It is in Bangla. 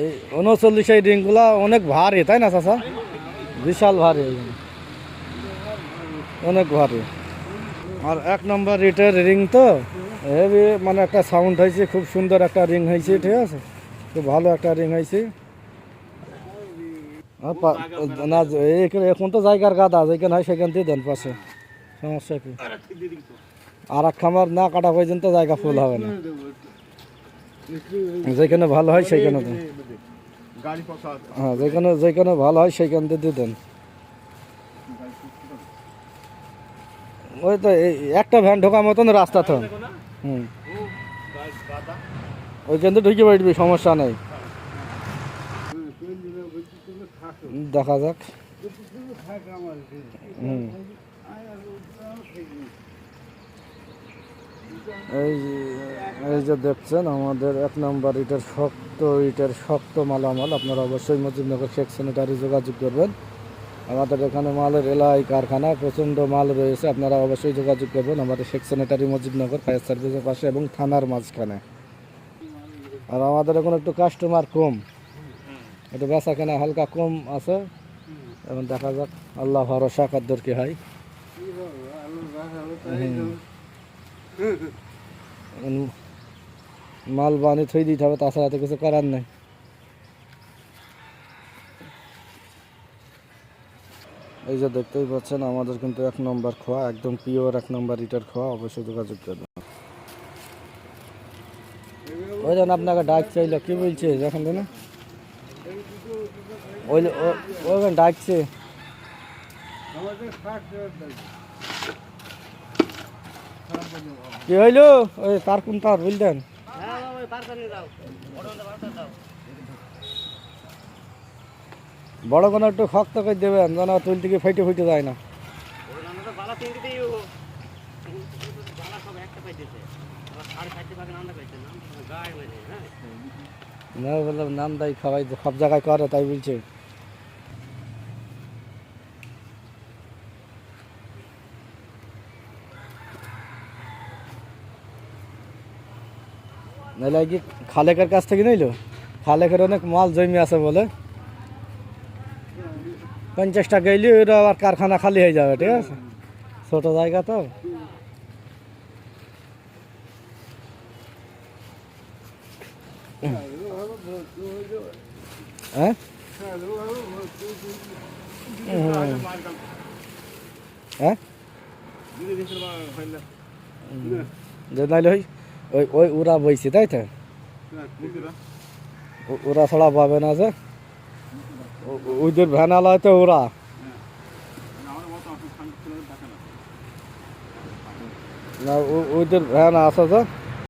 এই উনচল্লিশ এই রিংগুলা অনেক ভারী, তাই না, চাচা? বিশাল ভারী অনেক ভারী। আর এক নম্বর রিটের রিং তো, হেভি মানে একটা সাউন্ড হয়েছে, খুব সুন্দর একটা রিং হয়েছে, ঠিক আছে? খুব ভালো একটা রিং হয়েছে। না এখন তো জায়গার গাদা, যেখানে হয় সেখান দিয়ে দেন পাশে। সমস্যা কি? আর এক খামার না কাটা পর্যন্ত জায়গা ফুল হবে না। যেখানে ভালো হয় সেইখানে দেন। হ্যাঁ যেখানে যেখানে ভালো হয় সেইখান দিয়ে দিয়ে দেন। ওই তো এই একটা ভ্যান ঢোকার মতন রাস্তা তো। হুম। ওইখান থেকে ঢুকে বাড়বি সমস্যা নেই। দেখা যাক। হুম। এই যে- এই যে দেখছেন আমাদের এক নম্বর ইটের শক্ত ইটের শক্ত মালামাল। আপনারা অবশ্যই মজিদনগর শেখ সেনেটারি যোগাযোগ করবেন। আমাদের এখানে মালের এলাই কারখানা প্রচণ্ড মাল রয়েছে। আপনারা অবশ্যই যোগাযোগ করবেন আমাদের শেখ সেনেটারি মজিদনগর ফায়ার সার্ভিসের পাশে এবং থানার মাঝখানে। আর আমাদের এখন একটু কাস্টমার কম। একটু বেচা কেনা হালকা কম আছে। এখন দেখা যাক আল্লাহ ভরসা কদ্দর কি হয়। মাল বানি থই দিতে হবে, তাছাড়া তো কিছু করার নেই। এই যে দেখতেই পাচ্ছেন, আমাদের কিন্তু এক নম্বর খোয়া, একদম পিওর এক নম্বর ইটার খোয়া, অবশ্যই যোগাযোগ করবেন। ওই জন্য আপনাকে ডাক চাইলো, কি বলছে যখন না ওই ও- ওইখানে ডাকছে। কি হইল? ওই তার কোন তার? বুঝলেন বড় কোনো একটু শক্ত করে দেবেন, যেন তুল থেকে ফেটে ফেটে যায় না। না বললাম নাম দাই খাওয়াই, সব জায়গায় করে, তাই বলছে। নাহলে কি খালেকের কাছ থেকে নিল? খালেকের অনেক মাল জমি আছে বলে। পঞ্চাশটা গেলে ওটা আবার কারখানা খালি হয়ে যাবে ঠিক আছে? ছোট জায়গা তো। হ্যাঁ? হ্যাঁ? যে নাইলে ওই ওই ওই ওরা বইছে, তাই তো? ওরা ছাড়া পাবে না যে? ও- ও- ওইদের ভ্যান আলায় তো ওরা না, ও- ওইদের ভ্যান আসা তো